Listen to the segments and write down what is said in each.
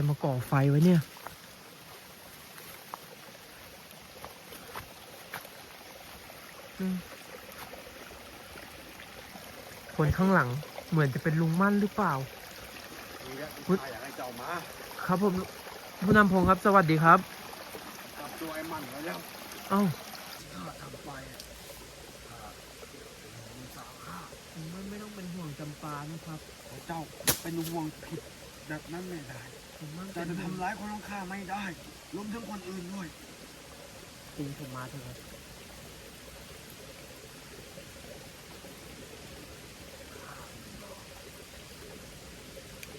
รมาก่อไฟไว้เนี่ยอืมคนข้างหลังเหมือนจะเป็นลุงมั่นหรือเปล่า นี่แหละอุ๊ยข้าอยากให้เจ้ามาครับผมผู้นำพงศ์ครับสวัสดีครับ จับตัวไอ้มันไว้แล้วเอ้าข้าทำไปอะข้าเป็นสาวข้ามันไม่ต้องเป็นห่วงจำปานะครับแต่เจ้าเป็นห่วงผิดแบบนั้นไม่ได้ ผมมั่นเจ้าจะทำร้ายคนของข้าไม่ได้รวมทั้งคนอื่นด้วยตีผมมาเถอะครับ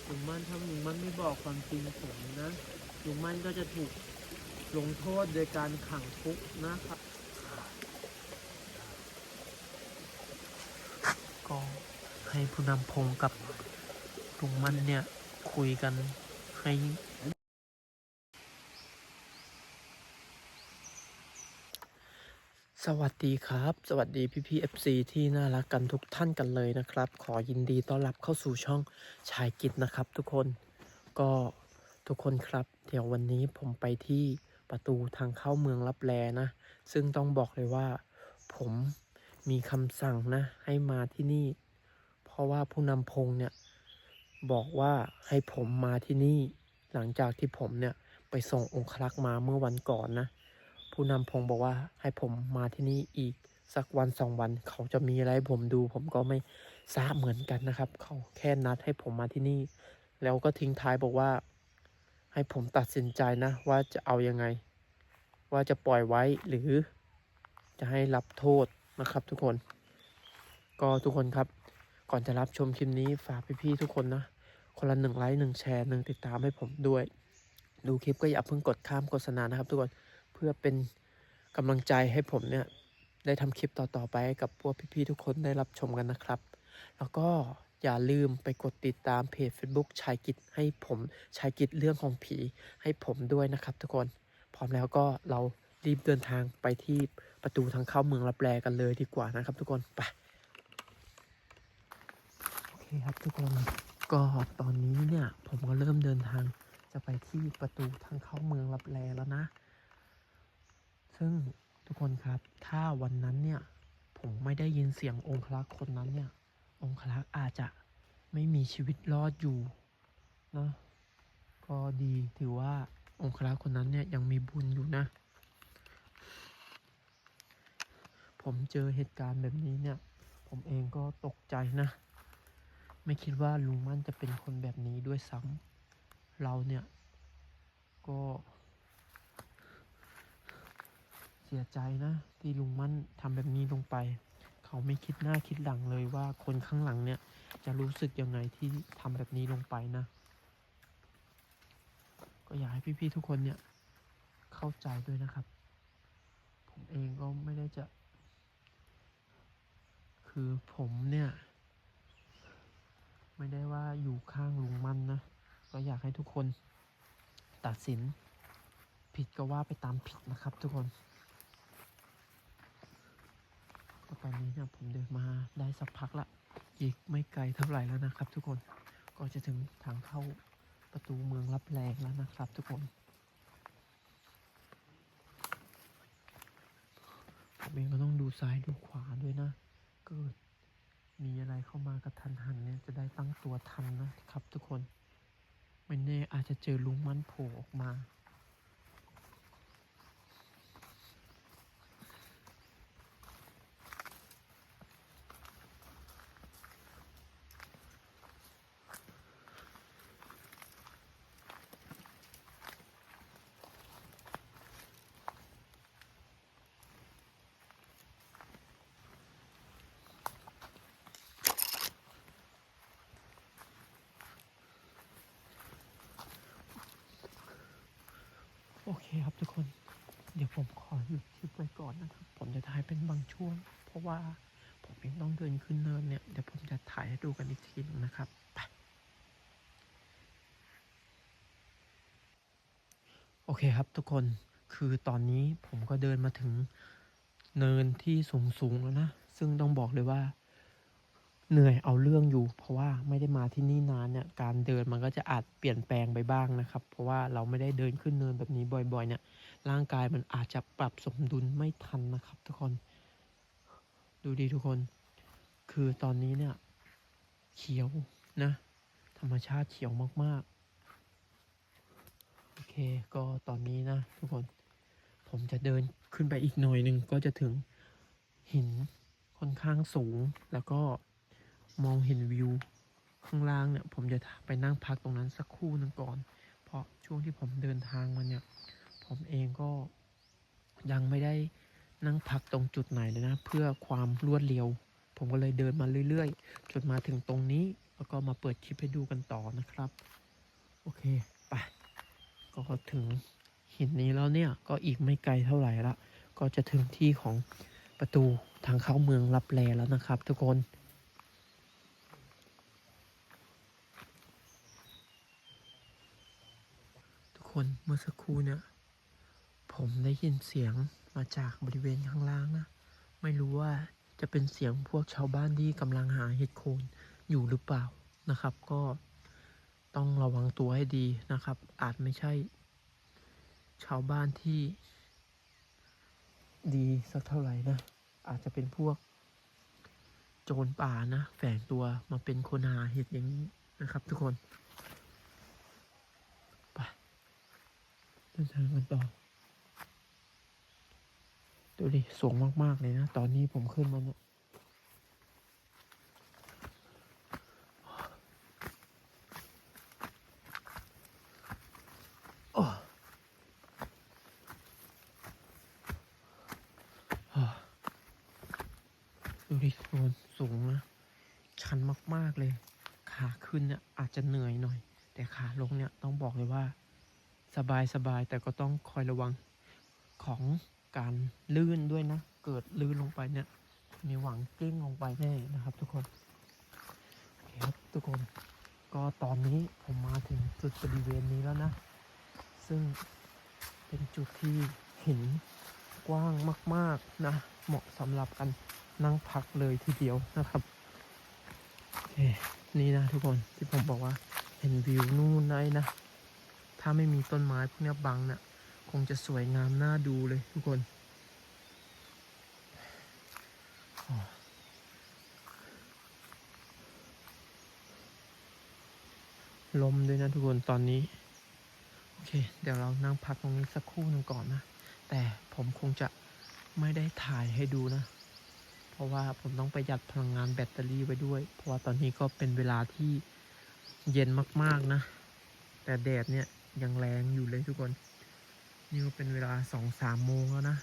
ลุงมั่นถ้าลุงมั่นไม่บอกความจริงผมนะลุงมั่นก็จะถูกลงโทษโดยการขังคุกนะครับก็ให้ผู้นำพงกับลุงมั่นเนี่ยคุยกัน ให้สวัสดีครับ สวัสดีพี่พี่เอฟซีที่น่ารักกันทุกท่านกันเลยนะครับ ขอยินดีต้อนรับเข้าสู่ช่องชายกิจนะครับ ทุกคนก็ทุกคนครับ เดี๋ยววันนี้ผมไปที่ประตูทางเข้าเมืองรับแลนะ ซึ่งต้องบอกเลยว่า ผมมีคำสั่งนะ ให้มาที่นี่ เพราะว่าผู้นำพงเนี่ย บอกว่าให้ผมมาที่นี่ หลังจากที่ผมเนี่ยไปส่งองครักษ์มาเมื่อวันก่อนนะ ผู้นำพงบอกว่าให้ผมมาที่นี่อีกสักวันสองวันเขาจะมีอะไรผมดู ผมก็ไม่ทราบเหมือนกันนะครับ เขาแค่นัดให้ผมมาที่นี่ แล้วก็ทิ้งท้ายบอกว่า ให้ผมตัดสินใจนะ ว่าจะเอายังไง ว่าจะปล่อยไว้หรือ จะให้รับโทษนะครับ ทุกคน ก็ทุกคนครับ ก่อนจะรับชมคลิปนี้ฝากพี่ๆทุกคนนะ คนละหนึ่งไลค์หนึ่งแชร์หนึ่งติดตามให้ผมด้วย ดูคลิปก็อย่าเพิ่งกดข้ามโฆษณานะครับทุกคนเพื่อเป็นกำลังใจให้ผมเนี่ยได้ทำคลิปต่อๆไปให้กับพวกพี่ๆทุกคนได้รับชมกันนะครับ แล้วก็อย่าลืมไปกดติดตามเพจ Facebook ชายกิจให้ผมชายกิจเรื่องของผีให้ผมด้วยนะครับ ทุกคนพร้อมแล้วก็เรารีบเดินทางไปที่ประตูทางเข้าเมืองรับแลกันเลยดีกว่านะครับ ทุกคนไปโอเคครับทุกคน ก็ตอนนี้เนี่ย ผมก็เริ่มเดินทางจะไปที่ประตูทางเข้าเมืองรับแลแล้วนะ ซึ่งทุกคนครับถ้าวันนั้นเนี่ย ผมไม่ได้ยินเสียงองคลักษ์คนนั้นเนี่ย องคลักษ์อาจจะไม่มีชีวิตรอดอยู่เนะก็ดีถือว่าองคลักษ์คนนั้นเนี่ยยังมีบุญอยู่นะ ผมเจอเหตุการณ์แบบนี้เนี่ย ผมเองก็ตกใจนะ ไม่คิดว่าลุงมั่นจะเป็นคนแบบนี้ด้วยซ้ำเราเนี่ย ก็ เสียใจนะ ที่ลุงมั่นทำแบบนี้ลงไป เขาไม่คิดหน้าคิดหลังเลยว่าคนข้างหลังเนี่ย จะรู้สึกยังไงที่ทำแบบนี้ลงไปนะ ก็อยากให้พี่ๆทุกคนเนี่ยเข้าใจด้วยนะครับ ผมเองก็ไม่ได้จะ คือผมเนี่ย ไม่ได้ว่าอยู่ข้างลุงมันนะ ก็อยากให้ทุกคนตัดสิน ผิดก็ว่าไปตามผิดนะครับทุกคนก็ตอนนี้เนี่ยผมเดินมาได้สักพักละอีกไม่ไกลเท่าไหร่แล้วนะครับ ทุกคนก็จะถึงทางเข้าประตูเมืองรับแรงแล้วนะครับ ทุกคนผมเองก็ต้องดูซ้ายดูขวาด้วยนะเกิด มีอะไรเข้ามากระทันหันเนี่ยจะได้ตั้งตัวทันนะครับทุกคน ไม่แน่อาจจะเจอลุงมันโผล่ออกมา โอเคครับทุกคน เดี๋ยวผมขอหยุดคลิปไว้ก่อนนะครับ ผมจะถ่ายเป็นบางช่วง เพราะว่าผมยังต้องเดินขึ้นเนินเนี่ย เดี๋ยวผมจะถ่ายให้ดูกันอีกทีหนึงนะครับไปโอเคครับทุกคน คือตอนนี้ผมก็เดินมาถึงเนินที่สูงๆแล้วนะ ซึ่งต้องบอกเลยว่า เหนื่อยเอาเรื่องอยู่ เพราะว่าไม่ได้มาที่นี่นานเนี่ยการเดินมันก็จะอาจเปลี่ยนแปลงไปบ้างนะครับ เพราะว่าเราไม่ได้เดินขึ้นเนินแบบนี้บ่อยๆ เนี่ย ร่างกายมันอาจจะปรับสมดุลไม่ทันนะครับ ทุกคน ดูดีทุกคน คือตอนนี้เนี่ย เขียวนะ ธรรมชาติเขียวมากๆ โอเค ก็ตอนนี้นะ ทุกคน ผมจะเดินขึ้นไปอีกหน่อยหนึ่งก็จะถึงหินค่อนข้างสูงแล้วก็ มองเห็นวิว ข้างล่างเนี่ย ผมจะไปนั่งพักตรงนั้นสักครู่นึงก่อน เพราะช่วงที่ผมเดินทางมาเนี่ย ผมเองก็ยังไม่ได้นั่งพักตรงจุดไหนเลยนะ เพื่อความรวดเร็ว ผมก็เลยเดินมาเรื่อยๆ จนมาถึงตรงนี้ แล้วก็มาเปิดคลิปให้ดูกันต่อนะครับ โอเคไปก็ถึงหินนี้แล้วเนี่ยก็อีกไม่ไกลเท่าไหร่ละก็จะถึงที่ของประตูทางเข้าเมืองลับแลแล้วนะครับ ทุกคน คนเมื่อสักครู่เนี่ยผมได้ยินเสียงมาจากบริเวณข้างล่างนะ ไม่รู้ว่าจะเป็นเสียงพวกชาวบ้านที่กำลังหาเห็ดโคนอยู่หรือเปล่านะครับ ก็ต้องระวังตัวให้ดีนะครับ อาจไม่ใช่ ชาวบ้านที่ ดีสักเท่าไหร่นะ อาจจะเป็นพวก โจรป่านะ แฝงตัวมาเป็นคนหาเห็ดอย่างนี้นะครับ ทุกคนไปเดินทางกันต่อ ดูดิสูงมาก ๆ เลยนะ ตอนนี้ผมขึ้นมาเนี่ยดูดิทุกคนสูงนะชันมาก ๆ เลย ขาขึ้นเนี่ยอาจจะเหนื่อยหน่อย แต่ขาลงเนี่ยต้องบอกเลยว่า สบายสบายแต่ก็ต้องคอยระวังของการลื่นด้วยนะ เกิดลื่นลงไปเนี่ย มีหวังกลิ้งลงไปแน่นะครับ ทุกคนโอเคครับทุกคน ก็ตอนนี้ผมมาถึงจุดบริเวณนี้แล้วนะ ซึ่งเป็นจุดที่เห็นกว้างมาก ๆนะ เหมาะสำหรับการนั่งพักเลยทีเดียวนะครับโอเคนี่นะทุกคนที่ผมบอกว่าเห็นวิวนู่นได้นะาไม่มีต้นไม้พวกนี้บังเนี่ยคงจะสวยงามน่าดูเลยทุกคน ลมด้วยนะทุกคนตอนนี้ โอเค เดี๋ยวเรานั่งพักตรงนี้สักครู่หนึ่งก่อนนะ แต่ผมคงจะไม่ได้ถ่ายให้ดูนะ เพราะว่าผมต้องประหยัดพลังงานแบตเตอรี่ไว้ด้วย เพราะว่าตอนนี้ก็เป็นเวลาที่เย็นมาก ๆ นะ แต่แดดเนี่ย ยังแรงอยู่เลยทุกคน นี่ก็เป็นเวลาสองสามโมงแล้วนะ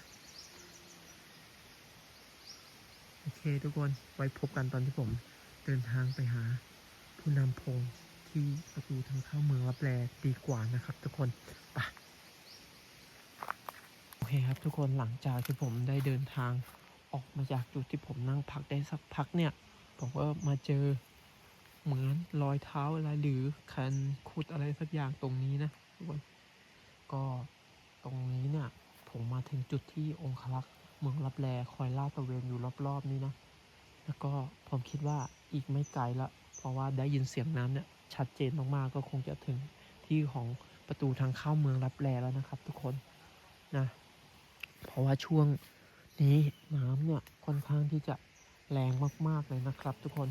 โอเคทุกคนไว้พบกันตอนที่ผมเดินทางไปหาผู้นำพงที่ประตูทางเข้าเมืองรับแลดีกว่านะครับทุกคนไปโอเคครับทุกคนหลังจากที่ผมได้เดินทางออกมาจากจุดที่ผมนั่งพักได้สักพักเนี่ย ผมก็มาเจอเหมือนรอยเท้าอะไรหรือคันขุดอะไรสักอย่างตรงนี้นะ ทุกคนก็ตรงนี้เนี่ย ผมมาถึงจุดที่องคลักษ์เมืองรับแลคอยลาดตระเวนอยู่รอบๆนี้นะ แล้วก็ผมคิดว่าอีกไม่ไกลละ เพราะว่าได้ยินเสียงน้ำเนี่ยชัดเจนมากๆก็คงจะถึงที่ของประตูทางเข้าเมืองรับแลแล้วนะครับ ทุกคนนะ เพราะว่าช่วงนี้น้ำเนี่ยค่อนข้างที่จะแรงมากๆเลยนะครับ ทุกคน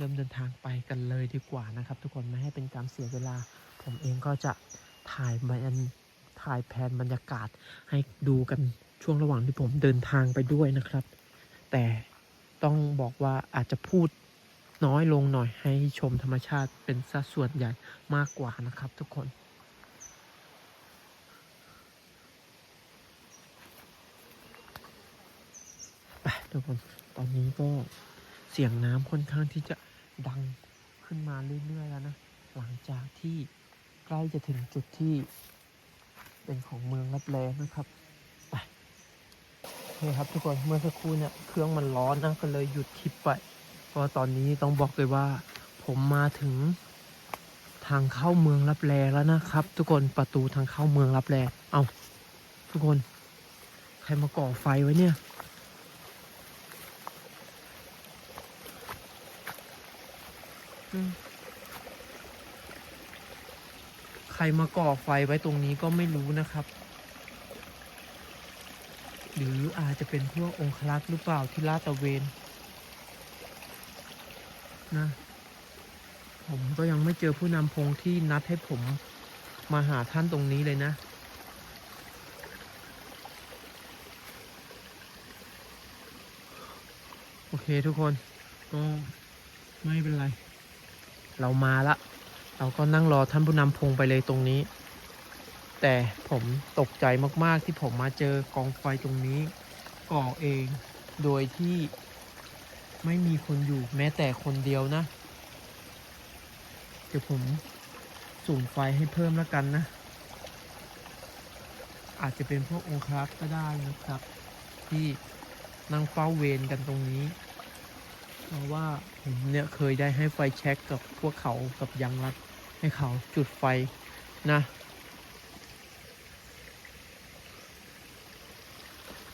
เริ่มเดินทางไปกันเลยดีกว่านะครับ ทุกคนไม่ให้เป็นการเสียเวลา ผมเองก็จะถ่ายบรรยากถ่ายแผนบรรยากาศให้ดูกันช่วงระหว่างที่ผมเดินทางไปด้วยนะครับ แต่ต้องบอกว่าอาจจะพูดน้อยลงหน่อยให้ชมธรรมชาติเป็นสัดส่วนใหญ่มากกว่านะครับทุกคนไปทุกคนตอนนี้ก็เสียงน้ำค่อนข้างที่จะ ดังขึ้นมาเรื่อยๆแล้วนะ หลังจากที่ใกล้จะถึงจุดที่เป็นของเมืองรับแลนะครับไปโอเคครับทุกคนเมื่อสักครู่เนี่ยเครื่องมันร้อนนะก็เลยหยุดคลิปไปเพราะตอนนี้ต้องบอกเลยว่า ผมมาถึงทางเข้าเมืองรับแลแล้วนะครับ ทุกคนประตูทางเข้าเมืองรับแลเอาทุกคน ใครมาก่อไฟไว้เนี่ย อืม ใครมาก่อไฟไว้ตรงนี้ก็ไม่รู้นะครับ หรืออาจจะเป็นพวกองคลักษ์หรือเปล่าที่ลาดตะเวนนะ ผมก็ยังไม่เจอผู้นำพงที่นัดให้ผมมาหาท่านตรงนี้เลยนะโอเคทุกคนก็ไม่เป็นไร เรามาละ เราก็นั่งรอท่านผู้นำพงไปเลยตรงนี้ แต่ผมตกใจมากๆที่ผมมาเจอกองไฟตรงนี้ก่อเอง โดยที่ไม่มีคนอยู่แม้แต่คนเดียวนะ เดี๋ยวผมสูงไฟให้เพิ่มแล้วกันนะ อาจจะเป็นพวกองครักษ์ก็ได้นะครับ ที่นั่งเฝ้าเวรกันตรงนี้ เพราะว่าผมเนี่ยเคยได้ให้ไฟแช็กกับพวกเขากับยังรัด ให้เขาจุดไฟนะ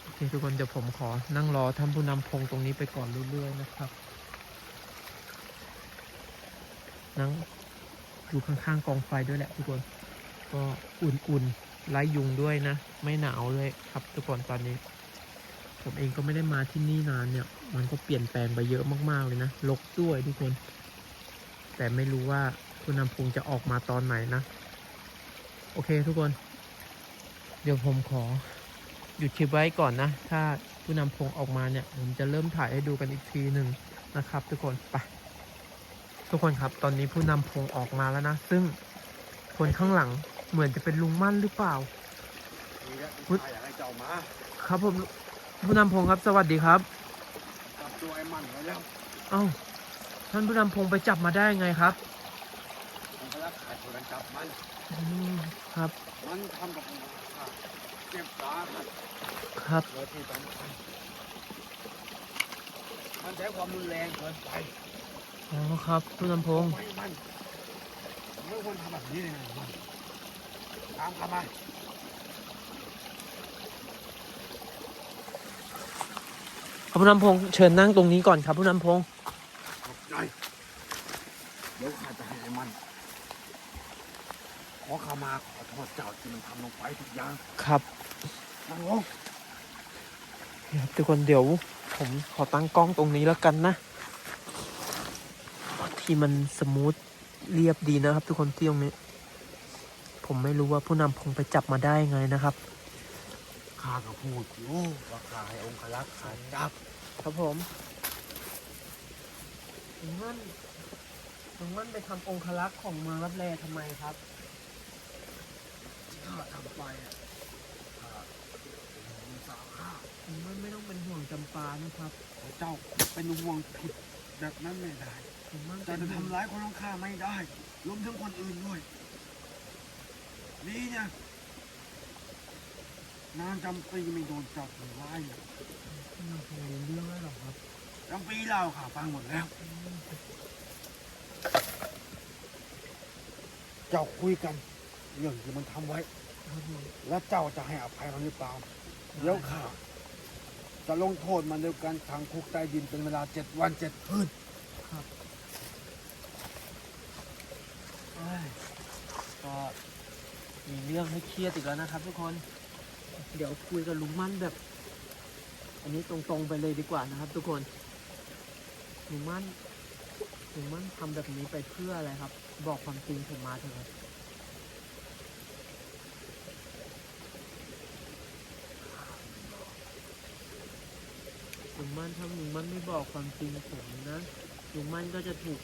โอเคทุกคนเดี๋ยวผมขอนั่งรอท่านผู้นำพงตรงนี้ไปก่อนเรื่อยๆนะครับ นั่งอยู่ข้างๆกองไฟด้วยแหละทุกคน ก็อุ่นๆไล่ยุงด้วยนะ ไม่หนาวเลยครับทุกคนตอนนี้ ผมเองก็ไม่ได้มาที่นี่นานเนี่ย มันก็เปลี่ยนแปลงไปเยอะมากๆเลยนะลกด้วยทุกคน แต่ไม่รู้ว่าผู้นำพงจะออกมาตอนไหนนะ โอเคทุกคน เดี๋ยวผมขอหยุดคลิปไว้ก่อนนะ ถ้าผู้นำพงออกมาเนี่ย ผมจะเริ่มถ่ายให้ดูกันอีกทีหนึ่งนะครับ ทุกคนไปทุกคนครับ ตอนนี้ผู้นำพงออกมาแล้วนะ ซึ่งคนข้างหลังเหมือนจะเป็นลุงมั่นหรือเปล่า นี่แหละที่ข้าอยากให้เจ้ามา ครับผม ผู้นำพงครับสวัสดีครับจับตัวไอ้มันไว้แล้วเอ้าท่านผู้นำพงไปจับมาได้ไงครับมันก็รักขายตัวนั้นจับมัน อืมครับมันทำกับมันข้าเจ็บสาหัสครับโดยที่สำคัญมันใช้ความรุนแรงเกินไปอ๋อครับผู้นำพงไม่มันไม่ควรทำแบบนี้เลยนะมันตามเข้ามา ครับผู้นำพงเชิญนั่งตรงนี้ก่อนครับผู้นำพงขอบใจเดี๋ยวข้าจะให้ไอ้มัน ขอขมาขอโทษเจ้าที่มันทำลงไปทุกอย่างครับนั่งลงครับทุกคนเดี๋ยว ผมขอตั้งกล้องตรงนี้แล้วกันนะ ที่มันสมูทเรียบดีนะครับ ทุกคนที่ตรงนี้ ผมไม่รู้ว่าผู้นำพงไปจับมาได้ไงนะครับ ข้าก็พูดอยู่ว่าข้าให้องค์ลักษ์ข้าจับครับผมลุงมั่นลุงมั่นไปทำองคลักษ์ของเมืองรับแลทำไมครับ ที่ข้าทำไปอะข้าเป็นสาวข้าลุงมั่นไม่ต้องเป็นห่วงจำปานะครับแต่เจ้าเป็นห่วงผิดแบบนั้นไม่ได้ลุงมั่นแต่จะทำร้ายคนของข้าไม่ได้รวมทั้งคนอื่นด้วยนี่เนี่ย นางจำปีไม่โดนจับทำร้ายเลยผู้นำพงรู้เรื่องแล้วหรอครับจำปีเล่าข่าฟังหมดแล้ว เจ้าคุยกันเรื่องที่มันทำไว้ ครับผมแล้วเจ้าจะให้อภัยมันหรือเปล่าเดี๋ยวข้าจะลงโทษมันด้วยการขังคุกใต้ดินเป็นเวลาเจ็ดวันเจ็ดคืนครับเอ้ยก็มีเรื่องให้เครียดอีกแล้วนะครับทุกคน เดี๋ยวคุยกับลุงมั่นแบบ อันนี้ตรงๆไปเลยดีกว่านะครับ ทุกคนลุงมั่นลุงมั่นทำแบบนี้ไปเพื่ออะไรครับ บอกความจริงผมมาเถอะครับลุงมั่นถ้าลุงมั่นไม่บอกความจริงผมนะลุงมั่นก็จะถูก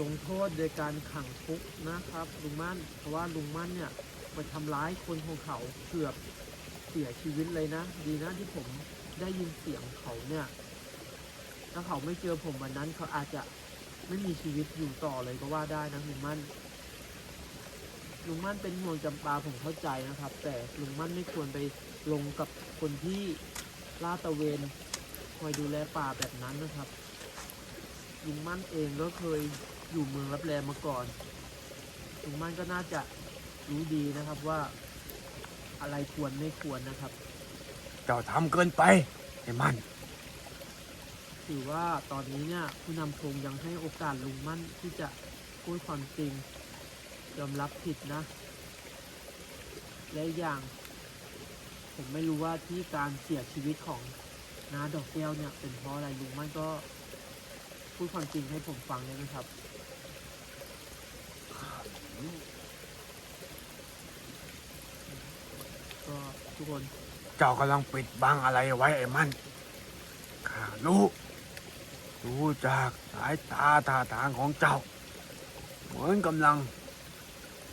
ลงโทษโดยการขังคุกนะครับลุงมั่นเพราะว่าลุงมั่นเนี่ยไปทำร้ายคนของเขาเกือบ เสียชีวิตเลยนะ ดีนะที่ผมได้ยินเสียงเขาเนี่ย ถ้าเขาไม่เจอผมวันนั้นเขาอาจจะไม่มีชีวิตอยู่ต่อเลยก็ว่าได้นะลุงมั่นลุงมั่นเป็นห่วงจำปาผมเข้าใจนะครับ แต่ลุงมั่นไม่ควรไปลงกับคนที่ลาดตะเวนคอยดูแลป่าแบบนั้นนะครับลุงมั่นเองก็เคยอยู่เมืองรับแลมาก่อนลุงมั่นก็น่าจะรู้ดีนะครับว่า อะไรควรไม่ควรนะครับ เจ้าทำเกินไปไอ้มันถือว่าตอนนี้เนี่ยผู้นำพงยังให้โอกาสลุงมั่นที่จะพูดความจริงยอมรับผิดนะ และอีกอย่าง ผมไม่รู้ว่าที่การเสียชีวิตของน้าดอกแก้วเนี่ยเป็นเพราะอะไรลุงมั่นก็พูดความจริงให้ผมฟังได้ไหมครับ ก็ทุกคน เจ้ากำลังปิดบังอะไรไว้ไอ้มันข้ารู้ดูจากสายตาท่าทางของเจ้า เหมือนกำลัง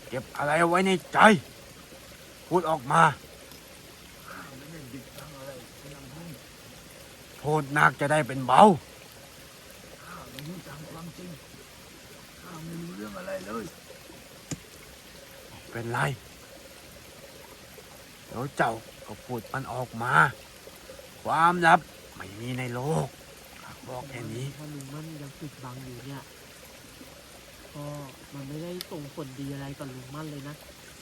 เก็บอะไรไว้ในใจ พูดออกมาข้าไม่ได้บิดบังอะไรโทษหนักจะได้เป็นเบาข้าไม่รู้จักความจริงข้าไม่รู้เรื่องอะไรเลย เป็นไร เดี๋ยวเจ้าก็พูดมันออกมา ความลับไม่มีในโลกข้าบอกแค่นี้ ถ้าลุงมั่นยังปิดบังอยู่เนี่ย ก็มันไม่ได้ส่งผลดีอะไรกับลุงมั่นเลยนะ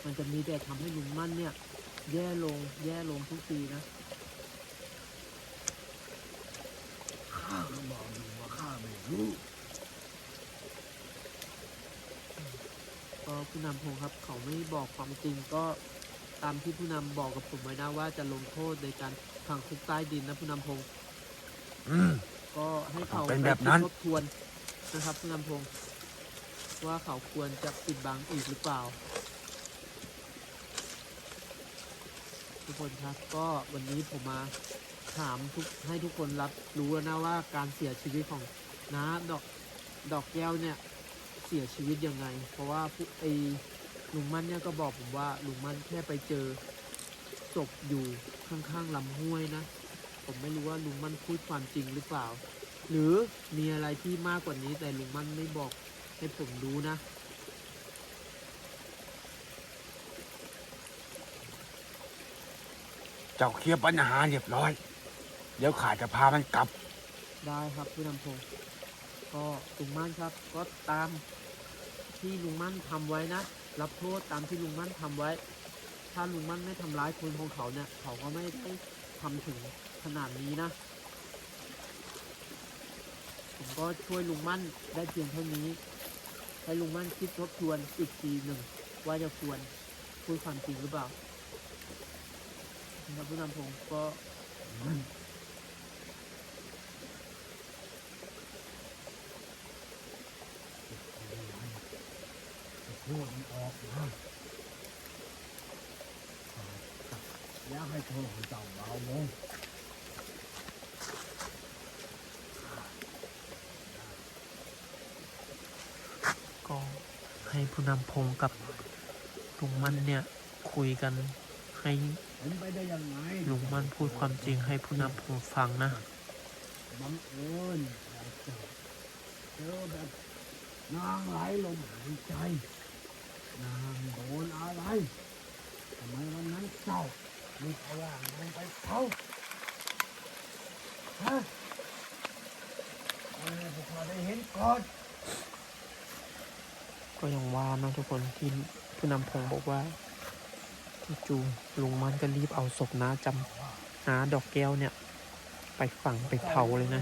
มันจะมีแต่ทำให้ลุงมั่นเนี่ย แย่ลงแย่ลงทุกทีนะ ข้าก็บอกอยู่ว่าข้าไม่รู้ก็ผู้นำพงครับ เขาไม่บอกความจริงก็ ตามที่ผู้นำบอกกับผมไว้นะว่าจะลงโทษโดยการขังคุกใต้ดินนะผู้นำพงอืม ก็ให้เขาเป็นแบบนั้น ไปคิดทบทวนนะครับผู้นำพงว่าเขาควรจะปิดบังอีกหรือเปล่า ทุกคนครับก็วันนี้ผมมาถามทุกให้ทุกคนรับรู้แล้วนะว่าการเสียชีวิตของน้าดอกดอกแก้วเนี่ย เสียชีวิตยังไง เพราะว่าผู้ไอ ลุงมั่นเนี่ยก็บอกผมว่าลุงมั่นแค่ไปเจอศพอยู่ข้างๆลำห้วยนะ ผมไม่รู้ว่าลุงมั่นพูดความจริงหรือเปล่า หรือมีอะไรที่มากกว่านี้แต่ลุงมั่นไม่บอกให้ผมรู้นะเจ้าเคลียร์ปัญหาเรียบร้อย เดี๋ยวข้าจะพามันกลับ ได้ครับผู้นำพงศ์ก็ลุงมั่นครับ ก็ตามที่ลุงมั่นทำไว้นะ รับโทษตามที่ลุงมั่นทำไว้ ถ้าลุงมั่นไม่ทำร้ายคนของเขาเนี่ยเขาก็ไม่ได้ทำถึงขนาดนี้นะ ผมก็ช่วยลุงมั่นได้เพียงเท่านี้ ให้ลุงมั่นคิดทบทวนอีกทีหนึ่งว่าจะควรพูดความจริงหรือเปล่าครับผู้นำพงศ์ก็ พูดมันออกมาแล้วให้โทษของเจ้าเบาลงก็ให้ผู้นำพงกับลุงมั่นเนี่ยคุยกันให้เป็นไปได้ยังไงลุงมั่นพูดความจริงให้ผู้นำพงฟังนะบังเอิญเราเจอเจอแบบนางไหลลมหายใจ นางโดนอะไรทำไมวันนั้นเจ้ามีพลังลงไปเผาฮะเอาให้พวกเราได้เห็นก่อนก็ยังว่านะทุกคนที่ผู้นำพงบอกว่าจู่ๆลุงมั่นก็รีบเอาศพน้าจำน้าดอกแก้วเนี่ย ไปฝังไปเผาเลยนะ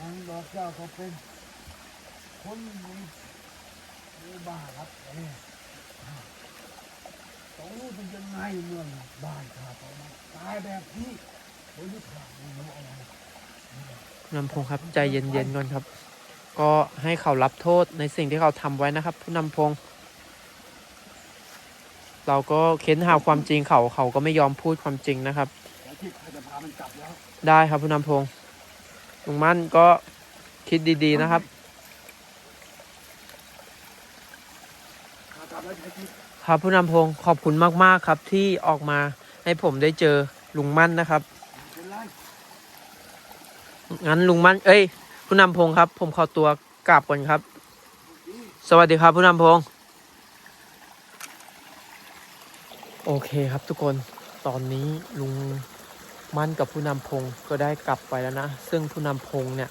นางดอกเจ้าก็เป็นคนมีมี บ้ารับแอต้องรู้เป็นยังไงเมืองบ้านข้าต้องมาตายแบบนี้โดยที่ข้าไม่รู้อะไรผู้นำพงครับใจเย็นๆก่อนครับ ก็ให้เขารับโทษในสิ่งที่เขาทำไว้นะครับผู้นำพงเราก็เค้นหาความจริงเขาเขาก็ไม่ยอมพูดความจริงนะครับแล้วที่ข้าจะพามันกลับแล้วได้ครับผู้นำพงลุงมั่นก็คิดดีๆนะครับ ข้ากลับแล้วใช้ที่ ครับผู้นำพงขอบคุณมาก ๆ ครับที่ออกมาให้ผมได้เจอลุงมั่นนะครับ งั้นลุงมั่น เอ้ย ผู้นำพงครับ ผมขอตัวกลับก่อนครับ สวัสดีครับผู้นำพง โอเคครับทุกคนตอนนี้ลุงมั่นกับผู้นำพงก็ได้กลับไปแล้วนะ ซึ่งผู้นำพงเนี่ย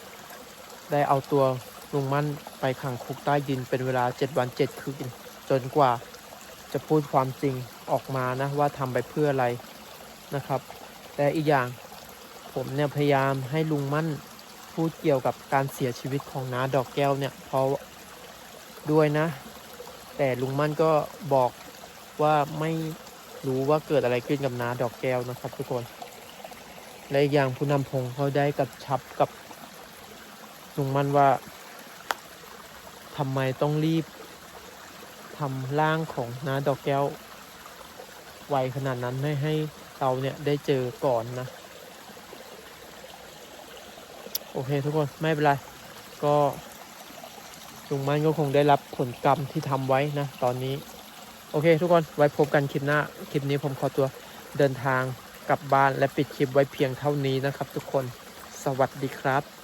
ได้เอาตัวลุงมั่นไปขังคุกใต้ดินเป็นเวลา 7 วัน 7 คืนจนกว่า จะพูดความจริงออกมานะว่าทำไปเพื่ออะไรนะครับ แต่อีกอย่างผมเนี่ยพยายามให้ลุงมั่นพูดเกี่ยวกับการเสียชีวิตของน้าดอกแก้วเนี่ยเพราะด้วยนะ แต่ลุงมั่นก็บอกว่าไม่รู้ว่าเกิดอะไรขึ้นกับน้าดอกแก้วนะครับทุกคนและอีกอย่างผู้นำพงเขาได้กับชับกับลุงมั่นว่าทำไมต้องรีบ ทำร่างของน้าดอกแก้วไวขนาดนั้นไม่ให้เราเนี่ยได้เจอก่อนนะ โอเคทุกคนไม่เป็นไร ก็ลุงมันก็คงได้รับผลกรรมที่ทำไว้นะ ตอนนี้ โอเค ทุกคนไว้พบกันคลิปหน้า คลิปนี้ผมขอตัวเดินทางกลับบ้านและปิดคลิปไว้เพียงเท่านี้นะครับ ทุกคนสวัสดีครับ